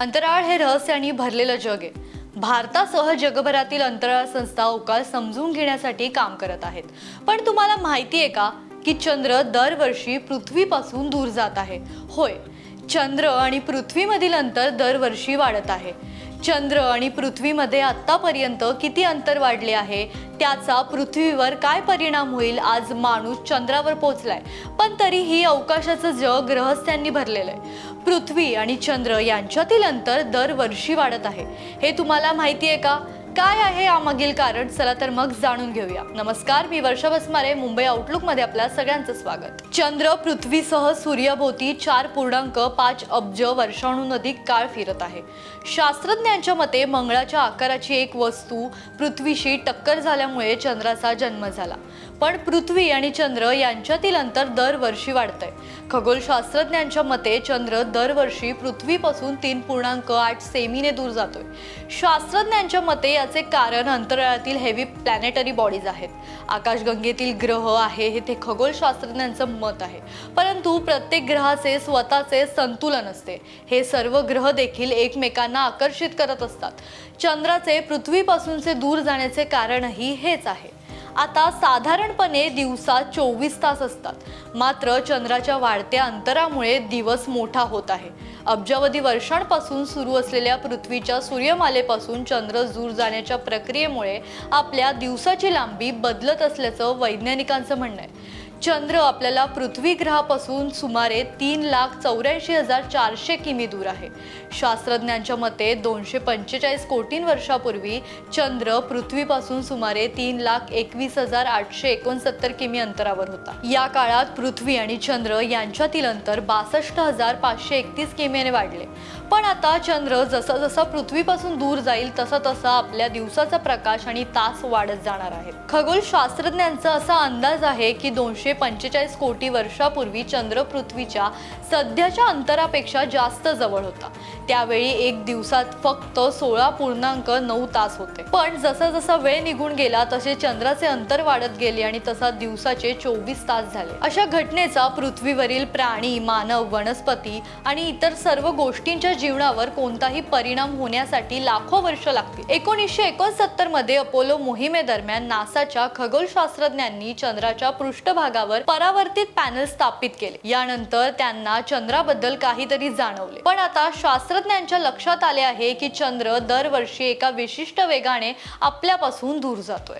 अंतराळ हे रहस्याने भरलेलं जग आहे. भारतासह जगभरातील अंतराळ संस्था अवकाश समजून घेण्यासाठी काम करत आहेत. पण तुम्हाला माहिती आहे का की चंद्र दरवर्षी पृथ्वीपासून दूर जात आहे? होय. चंद्र आणि पृथ्वीमधील अंतर दरवर्षी वाढत आहे. चंद्र आणि पृथ्वीमध्ये आत्तापर्यंत किती अंतर वाढले आहे? त्याचा पृथ्वीवर काय परिणाम होईल? आज माणूस चंद्रावर पोचलाय पण तरीही अवकाशाचं जग रहस्यांनी भरलेलं आहे. पृथ्वी आणि चंद्र यांच्यातील अंतर दरवर्षी वाढत आहे. हे तुम्हाला माहिती आहे का? काय आहे यामागील कारण? चला तर मग जाणून घेऊया. नमस्कार मी वर्षा बसमारे मुंबई आउटलुकमध्ये आपल्या सगळ्यांचं स्वागत. चंद्र पृथ्वीसह सूर्याभोवती चार पूर्णांक पाच अब्ज वर्षांहून अधिक काळ फिरत आहे. शास्त्रज्ञांच्या मते मंगळाच्या आकाराची एक वस्तू पृथ्वीशी टक्कर झाल्यामुळे चंद्राचा जन्म झाला. पण पृथ्वी आणि चंद्र यांच्यातील अंतर दरवर्षी वाढतंय. खगोलशास्त्रज्ञांच्या मते चंद्र दरवर्षी पृथ्वीपासून तीन पूर्णांक आठ सेमीने दूर जातोय. शास्त्रज्ञांच्या मते याचे कारण अंतराळातील हेवी प्लॅनेटरी बॉडीज आहेत. आकाशगंगेतील ग्रह आहे हे ते खगोलशास्त्रज्ञांचं मत आहे. परंतु प्रत्येक ग्रहाचे स्वतःचे संतुलन असते. हे सर्व ग्रह देखील एकमेकांना आकर्षित करत असतात. चंद्राचे पृथ्वीपासूनचे दूर जाण्याचे कारणही हेच आहे. आता साधारणपणे दिवसा चोवीस तास असतात. मात्र चंद्राच्या वाढत्या अंतरामुळे दिवस मोठा होत आहे. अब्जावधी वर्षांपासून सुरू असलेल्या पृथ्वीच्या सूर्यमालेपासून चंद्र दूर जाण्याच्या प्रक्रियेमुळे आपल्या दिवसाची लांबी बदलत असल्याचं वैज्ञानिकांचं म्हणणं आहे. चंद्र आपल्याला पृथ्वी ग्रहापासून सुमारे तीन लाख चौऱ्याऐंशी हजार चारशे किमी दूर आहे. शास्त्रज्ञांच्या मते दोनशे पंचेचाळीस कोटी वर्षापूर्वी चंद्र पृथ्वीपासून सुमारे तीन लाख एकवीस हजार आठशे एकोणसत्तर किमी अंतरावर होता. या काळात पृथ्वी आणि चंद्र यांच्यातील अंतर बासष्ट हजार पाचशे एकतीस किमीने वाढले. पण आता चंद्र जसा जसा पृथ्वीपासून दूर जाईल तसा तसा आपल्या दिवसाचा प्रकाश आणि तास वाढत जाणार आहेत. खगोल शास्त्रज्ञांचा असा अंदाज आहे की दोनशे पंचेचाळीस कोटी वर्षापूर्वी चंद्र पृथ्वीच्या सध्याच्या अंतरापेक्षा जास्त जवळ होता. त्यावेळी एक दिवसात फक्त सोळा पूर्णांक नऊ तास होते. पण जसा जसा वेळ निघून गेला तसे चंद्राचे अंतर वाढत गेले आणि तसा दिवसाचे चोवीस तास झाले. अशा घटनेचा पृथ्वीवरील प्राणी मानव वनस्पती आणि इतर सर्व गोष्टींच्या जीवनावर कोणताही परिणाम होण्यासाठी लाखो वर्ष लागतील. एकोणीसशे एकोणसत्तरमध्ये अपोलो मोहिमेदरम्यान नासाच्या खगोलशास्त्रज्ञांनी चंद्राच्या पृष्ठभागावर परावर्तित पॅनल स्थापित केले. यानंतर त्यांना चंद्राबद्दल काहीतरी जाणवले. पण आता शास्त्रज्ञांच्या लक्षात आले आहे की चंद्र दरवर्षी एका विशिष्ट वेगाने आपल्यापासून दूर जातोय.